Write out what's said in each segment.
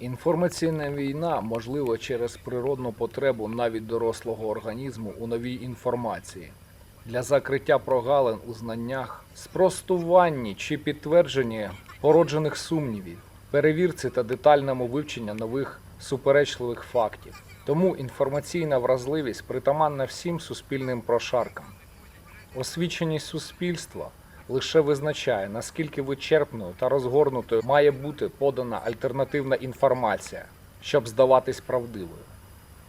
Інформаційна війна можлива через природну потребу навіть дорослого організму у новій інформації для закриття прогалин у знаннях, спростуванні чи підтвердженні породжених сумнівів, перевірці та детальному вивченні нових суперечливих фактів. Тому інформаційна вразливість притаманна всім суспільним прошаркам. Освіченість суспільства лише визначає, наскільки вичерпною та розгорнутою має бути подана альтернативна інформація, щоб здаватись правдивою.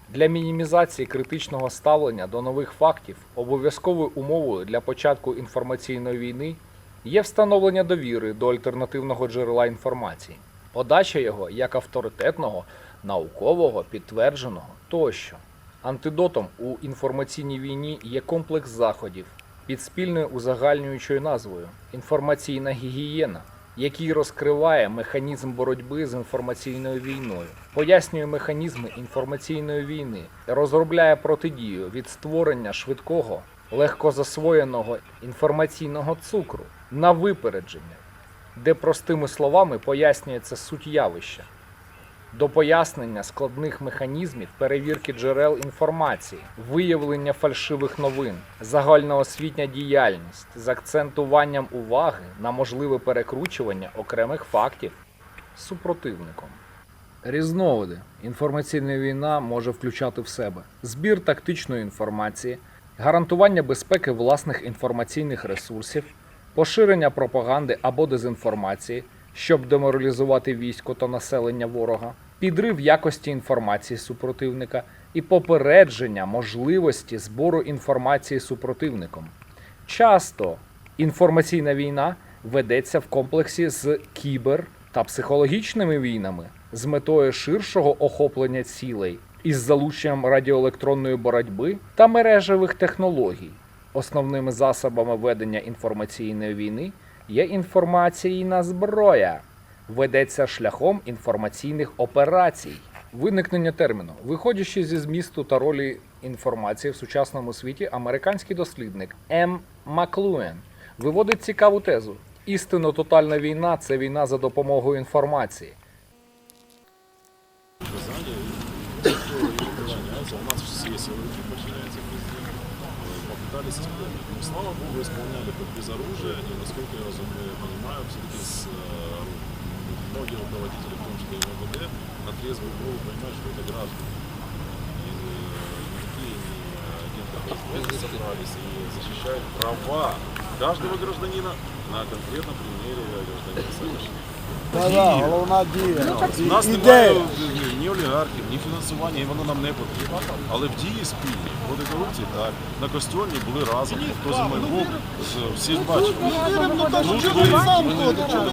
Для мінімізації критичного ставлення до нових фактів обов'язковою умовою для початку інформаційної війни є встановлення довіри до альтернативного джерела інформації, подача його як авторитетного, наукового, підтвердженого тощо. Антидотом у інформаційній війні є комплекс заходів під спільною узагальнюючою назвою інформаційна гігієна, який розкриває механізм боротьби з інформаційною війною, пояснює механізми інформаційної війни, розробляє протидію від створення швидкого, легкозасвоєного інформаційного цукру на випередження, де простими словами пояснюється суть явища до пояснення складних механізмів перевірки джерел інформації, виявлення фальшивих новин, загальноосвітня діяльність з акцентуванням уваги на можливе перекручування окремих фактів супротивником. Різновиди інформаційна війна може включати в себе збір тактичної інформації, гарантування безпеки власних інформаційних ресурсів, поширення пропаганди або дезінформації, щоб деморалізувати військо та населення ворога, підрив якості інформації супротивника і попередження можливості збору інформації супротивником. Часто інформаційна війна ведеться в комплексі з кібер та психологічними війнами з метою ширшого охоплення цілей із залученням радіоелектронної боротьби та мережевих технологій. Основними засобами ведення інформаційної війни є інформаційна зброя, ведеться шляхом інформаційних операцій. Виникнення терміну, виходячи зі змісту та ролі інформації в сучасному світі, американський дослідник М. Маклуен виводить цікаву тезу: істинно тотальна війна це війна за допомогою інформації. У нас все силовики президенту. Попытались исполнить. Но, слава богу, исполняли под без оружия, и, насколько я разумею, понимаю, все-таки с, э, многие руководители, в том числе и МВД, на трезвую голову понимают, что это граждане. И никакие не агенты собрались и защищают права каждого гражданина на конкретном примере гражданина Саакашвили. Да, да, головна дія. У нас немає Ідея. ні- олігархів, ні фінансування, і воно нам не потрібно. Але в дії спільні, проти корупції так. На костюмі були разом, хто зі мною був, з- всі ж бачили. Ну, та ви- ви